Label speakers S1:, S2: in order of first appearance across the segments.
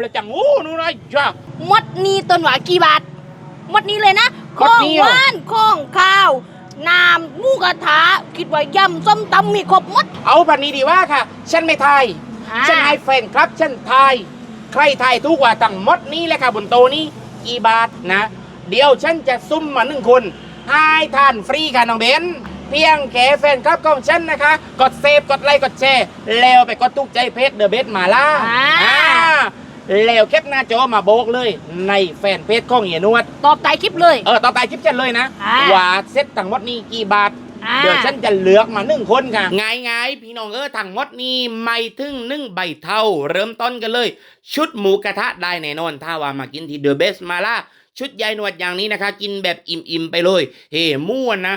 S1: แล้วจังงูนู่นนะจ้า
S2: มดนี้ต้นหวากี่บาทมดนี้เลยนะ
S1: มดนี้เหรอ
S2: ข้องว่านข้องข้าวน้ำหมูกระทะคิดว่ายำส้มตำมีครบหมด
S1: เอาแบบนี้ดีว่าค่ะ ฉันไม่ทาย
S2: อ่า
S1: ฉันให้แฟนครับ ฉันทาย ใครทายทุกว่าตั้งหมดนี้แหละค่ะบนโตะนี้กี่บาทนะ เดี๋ยวฉันจะซุ่มมาหนึ่งคนให้ทานฟรีค่ะน้องเบนเพียงแค่แฟนครับของฉันนะคะ กดเซฟกดไลค์กดแชร์แล้วไปกดตุกใจเพจเดอะเบสมาล่า
S2: อ่า
S1: อ่า แล้วแคปหน้าจอมาโบกเลยในแฟนเพจของเฮียนวด
S2: ตอบใต้คลิปเลย
S1: เออต่อไปคลิปฉันเลยนะ
S2: อ่า
S1: ว่าเซ็ตทั้งหมดนี้กี่บาท
S2: อ่า
S1: เดี๋ยวฉันจะเลือกมาหนึ่งคนค่ะง่ายง่ายๆ พี่น้องเออทั้งหมดนี้ไม่ถึงหนึ่งใบเท่า เริ่มต้นกันเลย ชุดหมูกระทะได้แน่นอน ถ้าว่ามากินที่เดอะเบสมาล่าชุดใหญ่หนวดอย่างนี้นะคะ กินแบบอิ่มๆไปเลย เฮ้หมู่นะ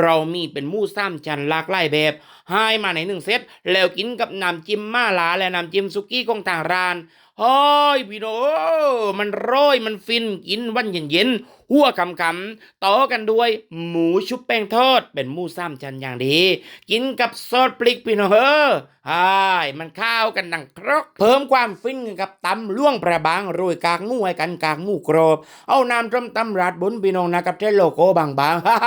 S1: เรามีเป็นหมู่ซ้ำชั้นหลากหลายแบบให้มาในหนึ่งเซตแล้วกินกับน้ำจิ้มม่าลาและน้ำจิ้มซุกี้ของทางร้านเฮ้ยพี่น้องมันร้อยมันฟินกินวันเย็นๆหัวคำๆต่อกันด้วย หมูชุบแป้งทอด เป็นหมูซ้ำชั้นอย่างดี กินกับซอสพริกพี่น้องเออใช่มันข้าวกันดังครกเพิ่มความฟินกับตำล่วงประบางโรยกากงูให้กันกากงูกรอบ เอาน้ำต้มตำราดบนพี่น้องนะกับเทโลโก้บางๆฮ่า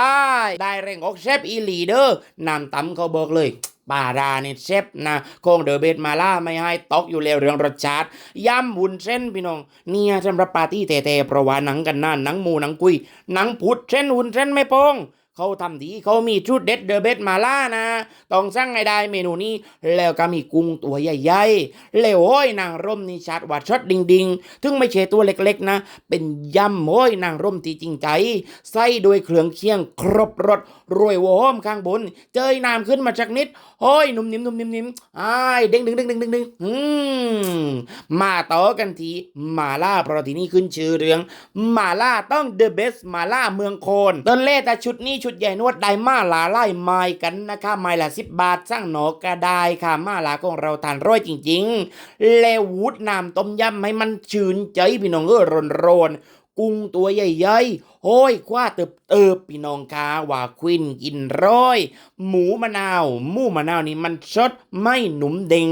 S1: ได้แรงออกเชฟอีลีเดอร์น้ำตำเขาบอกเลย ปาดาเนี่เชฟนะโคงเดอเบดมาล่าไม่ให้ตกอยู่แล้วเรื่องรสชาติยำบุญเส้นพี่น้องเนี่ยสำหรับปาร์ตี้เตะๆเพราะว่าหนังกันหน้าหนังหมูหนังกุยหนังพุดเส้นหุ่นเส้นไม่โป้ง เขาทำดีเขามีชุดเด็ดเดอะเบสมาล่านะ ต้องสั่งให้ได้เมนูนี้ แล้วก็มีกุ้งตัวใหญ่ๆแล้วโอ้ยนางร่มนี่ชัดว่าช็อตดิงดิงๆถึงไม่ใช่ตัวเล็กๆนะ เป็นยำโอ้ยนางร่มที่จริงใจ ใส่ด้วยเครื่องเคียงครบรสรวยโวหอมข้างบน เจยน้ำขึ้นมาจากนิดโอ้ยนุ่มนิ่มนุ่มนิ่มนิ่มอ้ายเด้งดึงดึงดึงดึงดึงอืมมาต่อกันทีมาล่าเพราะที่นี่ขึ้นชื่อเรื่องมาล่าต้อง the best มาล่าเมืองโคนต้นเล่แต่ชุดนี้ชุดุดใหญ่นวดได้มาลาไล่ไม้กันนะคะไม้ละสิบบาทสร้างหนอกก็ได้ค่ะมาลาของเราทานร้อยจริงๆแล้ววูดน้ำต้มยำให้มันชื่นใจพี่น้องเออร้อนร้อนกุ้งตัวใหญ่ๆโอ้ยคว้าเติบเติบพี่น้องกาว่าควินกินร้อย หมูมะนาวหมูมะนาวนี่มันสดไม่หนุ่มเด้ง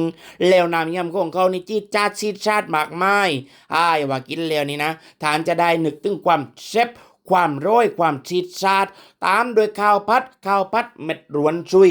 S1: แล้วน้ำยำของเขานี่จีดจาดซีดชาดมากมายอ้ายว่ากินแล้วนี่นะ ทานจะได้นึกถึงความเซฟ ความร้อยความชีดชาดตามโดยข้าวพัดข้าวพัดเม็ดรวนชุย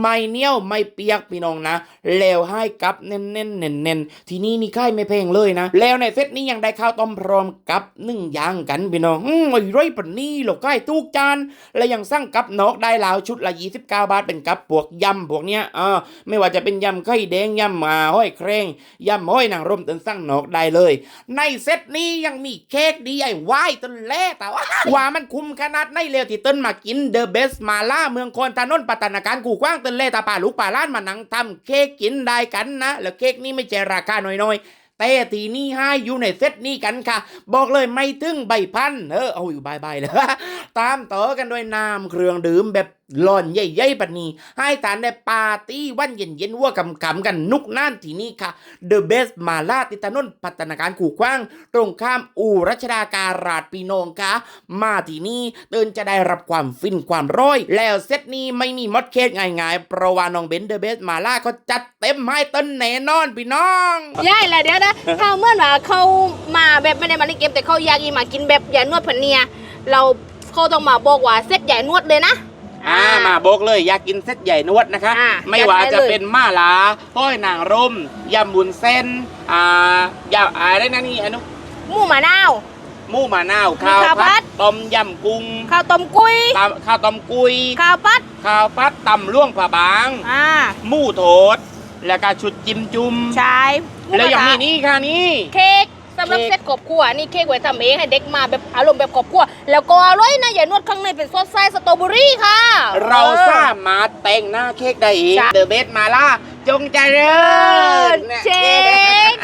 S1: ไม่เนียวไม่เปียกพี่น้องนะ แล้วให้กับเน้นเน้นเน้นเน้นทีนี้นี่ค่ายไม่แพงเลยนะ แล้วในเซตนี้ยังได้ข้าวต้มพร้อมกับหนึ่งอย่างกันพี่น้องอืมไอ้ไรปนนี่หรอกค่ายตูกจาน และยังสั่งกับนอกได้แล้วชุดละ29บเก้าบาทเป็นกับพวกยำพวกเนี้ยอ่าไม่ว่าจะเป็นยำไข่แดงยำหมาห้อยแครงยำห้อยนางรมตึนสั่งนอกได้เลย ในเซตนี้ยังมีเค้กดีไอ้ไหวต้นแล่แต่ว่าว่ามันคุ้มขนาดไหนเลยที่ต้นมากินเดอะเบสมาล่าเมืองคอนถนนปัตนาการกูกว้างต้นเล่ตาป่าลูกป่าล้านมานังทำเค้กกินได้กันนะ แล้วเค้กนี้ไม่ใช่ราคาน้อยๆแต่ทีนี้ให้อยู่ในเซตนี้กันค่ะ บอกเลยไม่ถึงใบพันเออเอาอยู่บายๆเลยตามต่อกันด้วยน้ำเครื่องดื่มแบบ หล่อนใหญ่ๆแบบนี้ให้ทานได้ปาร์ตี้วันเย็นๆวัวกำๆกันนุกน่านที่นี่ค่ะ The Best มาลาติดถนนพัฒนาการขู่กว้าง ตรงข้ามอู่รัชดาการาดปีนองค่ะ มาที่นี่เตือนจะได้รับความฟินความร้อย แล้วเซตนี้ไม่มีมดเคสง่ายๆ เพราะว่าน้องเบนเดอะเบสมาลาเขาจัดเต็มให้ต้นแน่นอนพี่น้อง
S2: ย่ายแหละเดี๋ยวนะเขาเมื่อว่าเขามาแบบไม่ได้มาเล่นเกมแต่เขาอยากอีมากินแบบอย่านวดพันเนียเราเขาต้องมาบอกว่าเซตใหญ่นวดเลยนะ
S1: อ่ามาบอกเลยอยากกินเซตใหญ่นวดนะคะ
S2: อ่า
S1: ไม่ว่า
S2: จัดไป
S1: จะ
S2: เลย
S1: เป็นม่าลาห้อยนางรมยำบุญเส้นอ่ายำอะไรนะนี่อนุ
S2: หมูมะนาว
S1: หมูมะนาวข้าว
S2: ข้าวผั
S1: ผั
S2: ด
S1: ดต้มยำกุ้ง
S2: ข้าวต้มกุ้ย
S1: ตำข้าวต้มกุย
S2: ข้าวปัด
S1: ข้าวผัดตำล่วงผาบาง
S2: อ่า
S1: หมูโถด แล้วก็ชุดจิ้มจุ่ม
S2: ใช่ห
S1: แล้วอย่าง
S2: ก
S1: มี
S2: ระทะ
S1: นี่ค่ะนี่
S2: เค้ก สำหรับ
S1: เค้ก
S2: เซตครอบครัวนี่เค้กไว้ทำเองให้เด็กมาแบบอารมณ์แบบครอบครัวแล้วก็อร่อยนะอย่านวดข้างในเป็นซอสไส้สตรอเบอรี่ค่ะ
S1: เรา
S2: ออ
S1: สามารถแต่งหน้าเค้กได้เอง
S2: ใช่
S1: เดอะเบสมาล่าจงเจริญ
S2: เช็ค